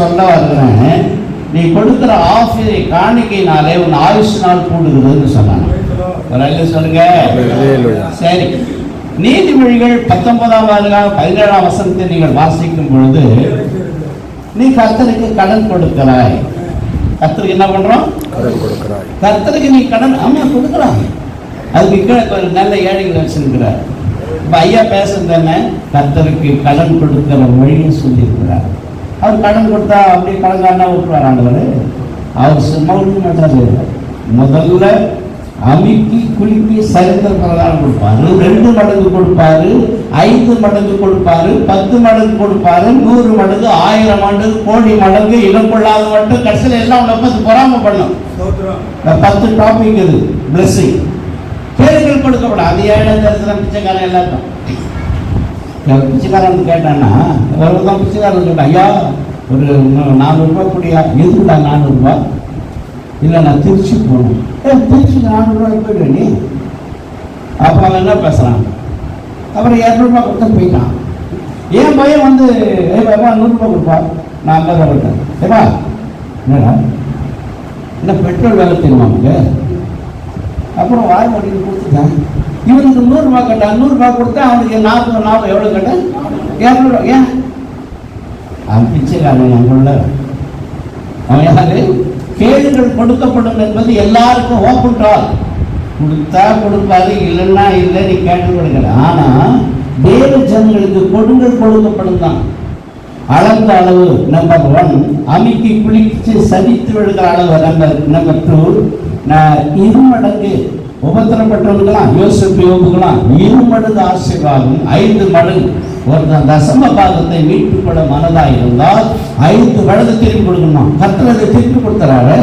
சொல்ல வருகிறேன் நீ கொடுக்கிற ஆஃபரை காணிக்கையினாலே உன் ஆயுசு நாள் கூடுகிறதுன்னு சொன்னாங்க. சொல்லுங்க. சரி. நீதிமொழிகள் பத்தொன்பதாம் அதிகாரம் பதினேழாம் வசனத்தை நீங்கள் வாசிக்கும் பொழுது நீ கர்த்தருக்கு கடன் கொடுக்கிறாய். கர்த்தருக்கு என்ன பண்றோம்? கர்த்தருக்கு நீ கடன் ஆமா கொடுக்குறாங்க அதுக்கு கீழே ஒரு நல்ல ஏழைகள் வச்சிருக்கிறார். இப்போ ஐயா பேசுறது என்ன? கர்த்தருக்கு கடன் கொடுக்கிற வழியை சொல்லியிருக்கிறார். அவர் கடன் கொடுத்தா அப்படியே கடன்காரனா விட்டுருவார் ஆண்டவர். அவர் சும்மா விட்டு மாட்டாரு முதல்ல அமுக்கி குலுக்கி சரித்திர பிரதானம் கொடுப்பாரு ரெண்டு மடங்கு கொடுப்பாரு ஐந்து மடங்கு கொடுப்பாரு பத்து மடங்கு கொடுப்பாரு நூறு மடங்கு ஆயிரம் மடங்கு கோடி மடங்கு இடம் கொள்ளாத மட்டும் கடைசியில் எல்லாம் உங்களை பார்த்து பொறாம பண்ணும் பத்து டாபிக் இது பிளஸ்ஸிங் கேள்விகள் கொடுக்கப்படும். அது ஏழாம் தரிசனம் பிச்சைக்காரன் எல்லாருக்கும்? நான் பிச்சைக்காரன் கேட்டேன்னா ஒரு தான் பிச்சைக்காரன் கேட்டான் ஐயா ஒரு நானூறுரூவா கூடியா எதுக்குடா நானூறுரூவா இல்லை நான் திருச்சி போகணும். ஏ திருச்சி நானூறுரூவா போயிடு நீ? அப்போ அவன் என்ன பேசுகிறான் அப்புறம் இரநூறுபா கொடுத்து போயிட்டான். என் பையன் வந்து ஏ பாபா நூறுரூபா கொடுப்பா. நான் அங்கே ரூபா ஏப்பா என்னடா? என்ன பெட்ரோல் வேலை தெரியுமா உங்களுக்கு அப்புறம் வாய் மடிக்கு கொடுத்துட்டேன் இவனுக்கு நூறுரூபா கேட்டான் நூறுரூபா கொடுத்தா அவனுக்கு நாற்பது நாற்பது எவ்வளோ கேட்டேன் இரநூறுவா ஏன்? அவன் பிச்சைக்காரன் நம்மள அவன் யாரு? கேடுகள் கொடுக்கப்படும் என்பது எல்லாருக்கும் ஓப்பன் டால் கொடுத்தா கொடுப்பாரு இல்லைன்னா இல்லை நீ கேட்டு கொடுக்கல ஆனா தேவ ஜனங்களுக்கு கொடுங்கள் கொடுக்கப்படும் தான். அளந்த அளவு நம்பர் ஒன் அமுக்கி குளிச்சு சதித்து விழுகிற அளவு நம்பர் நம்பர் டூ இருமடங்கு உபத்திரப்பட்டவர்களாம் யோசிப்பு யோபுகளாம் இரு மடங்கு ஆசீர்வாதம் ஐந்து மடங்கு. ஒருத்தன் தசம பாகத்தை மீட்டுக் கொள்ள மனதாக இருந்தால் ஐந்து மடங்கு திருப்பி கொடுக்கணும்? கத்துறதை திருப்பி கொடுத்துறாரு.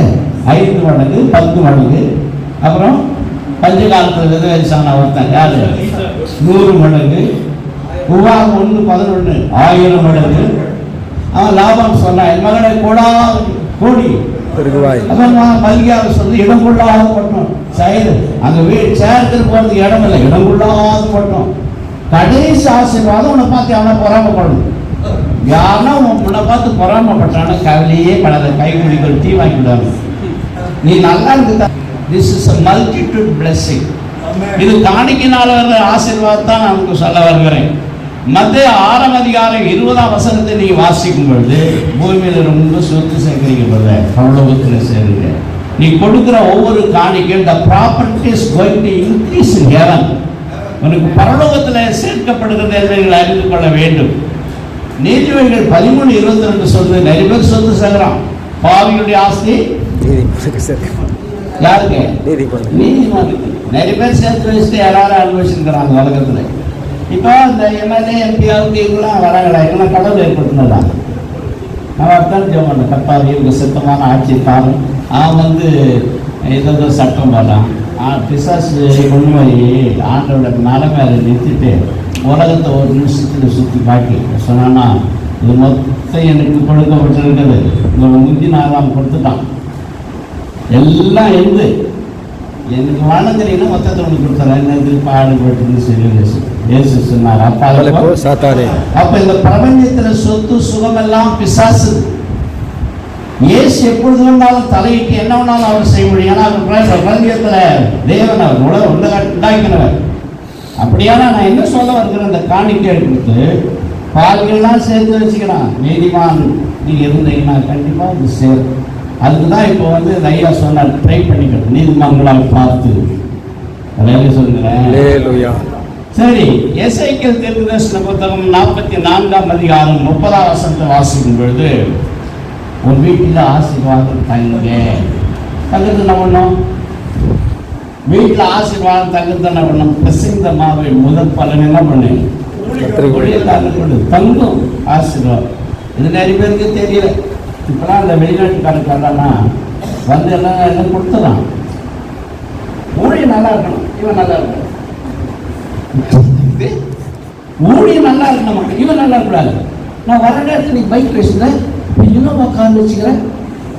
ஐந்து மடங்கு பத்து மடங்கு. அப்புறம் பஞ்ச காலத்தில் வித வயசான ஒருத்தன் யாரு? நூறு மடங்கு. உவாகம் ஒன்று பதினொன்று ஆயிரம் மடங்கு. அவன் லாபம் சொன்னான் என் மகனை கோடா. கோடி மல்லிகாவை சொல்லி இடம் கொள்ளாத சைடு. அங்க வீடு சேர்த்துட்டு போறதுக்கு இடம் இல்லை. இடம் கொள்ளாத பட்டோம் கடைசி ஆசீர்வாதம் உன்னை பார்த்து அவனை பொறாமப்படணும். யாருன்னா உன் உன்னை பார்த்து பொறாமப்பட்டானா கவலையே படாத. கை குடிகள் டீ வாங்கி விடாம. நீ நல்லா இருக்குதா this is a multitude blessing இது காணிக்கினால வர்ற ஆசீர்வாதம் தான் நமக்கு சொல்ல வருகிறேன். மத்திய ஆறாம் அதிகாரம் இருபதாம் வசனத்தை நீங்க வாசிக்கும் பொழுது பூமியில ரொம்ப சொத்து சேர்க்கிறீங்க brother. பரலோகத்தில் சேருங்க. நீ கொடுக்கிற ஒவ்வொரு காணிக்கையும் the property is going to increase in heaven உனக்கு பரலோகத்தில் சேர்க்கப்படுகிறது என்று நீங்கள் அறிந்து கொள்ள வேண்டும். நீதிமன்றங்கள் பதிமூணு இருபத்தி ரெண்டு சொல்லுது நிறைய பேர் சொத்து சேர்க்கிறான். பாவிகளுடைய ஆஸ்தி? யாருக்கு? நீதிமன்றத்துக்கு நிறைய பேர் சேர்த்து வச்சுட்டு எல்லாரும் அனுபவிச்சிருக்கிறாங்க உலகத்தில். இப்போ இந்த எம்எல்ஏ எம்பிஆருக்கு இவங்களாம் வராங்களா? இவங்களாம் கடவுள் ஏற்படுத்தினதா? நான் அர்த்தம் ஜெபம். கப்பாவி இவங்க சுத்தமான ஆட்சி தாரும் அவன் வந்து ஏதோ சட்டம் போடுறான் ஆ பிசாசு உண்மை ஆண்டோட நிலைமை அதை நிறுத்திட்டு உலகத்தை ஒரு நிமிஷத்தில் சுற்றி காட்டி சொன்னான்னா இது மொத்தம் எனக்கு கொடுக்கப்பட்டிருக்கிறது. இந்த முந்தி நாளாம் கொடுத்துட்டான். எல்லாம் இருந்து எனக்கு வணங்குறீங்கன்னா மொத்தத்தை ஒன்று கொடுத்துறேன். என்னது பாடுபட்டுன்னு சொல்லி இயேசு. அப்பா அவளுக்கோ சாத்தானே. அப்ப இந்த பிரபஞ்சத்துல சொத்து சுகம் எல்லாம் பிசாசு. இயேசு எப்பொழுது வேணாலும் தலையிட்டு என்ன வேணாலும் அவர் செய்ய முடியும். ஏன்னா அவர் பிர- பிரபஞ்சத்துல தேவன் அவர் உலக உண்டாக்கினவர். அப்படியானா நான் என்ன சொல்ல வருகிறேன் இந்த காணிக்கை கொடுத்து பால்கள்லாம் சேர்த்து வச்சுக்கிறான். நீதிமான் நீங்க இருந்தீங்கன்னா கண்டிப்பா இது சேரும். அதுக்கு தான் இப்போ வந்து ஐயா சொன்னார் ட்ரை பண்ணிக்கணும். நீதிமான்களால் பார்த்து. அதாவது அல்லேலூயா சரி எசைக்கல் தீர்க்கதரிசன புத்தகம் நாற்பத்தி நான்காம் அதிகாரம் முப்பதாம் வசனத்தை வாசிக்கும் பொழுது உன் வீட்டில் ஆசீர்வாதம் தங்க தங்குறது என்ன பண்ணும்? வீட்டில் ஆசீர்வாதம் தங்குறது என்ன பண்ணும்? பிரசிந்த மாவை முதல் பலன் என்ன பண்ணு. தங்கும் ஆசீர்வாதம். இது நிறைய பேருக்கு தெரியல. இப்பெல்லாம் இந்த வெளிநாட்டுக்காரருக்கு வந்தான்னா வந்து எல்லாம் எல்லாம் கொடுத்துறான். ஊழியம் நல்லா இருக்கணும். இவன் நல்லா இருக்கணும். ஊழியம் நல்லா இருக்கணுமா இவன் நல்லா கூடாது. நான் வர நேரத்தில் நீ பைக் பேசுன இன்னும் உட்காந்து வச்சுக்கிறேன்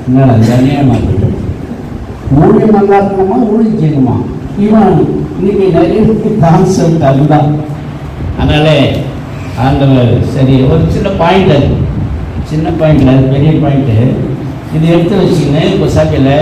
என்னடா இது இருக்கு ஊழியம் நல்லா இருக்கணுமா ஊழியம் செய்யணுமா இவன் இன்னைக்கு நிறைய கான்செப்ட் அதுதான் அதனால ஆண்டவர் சரி ஒரு சின்ன பாயிண்ட் அது. சின்ன பாயிண்ட் அது பெரிய பாயிண்ட்டு இது எடுத்து வச்சுக்கினேன் இப்போ சபையில்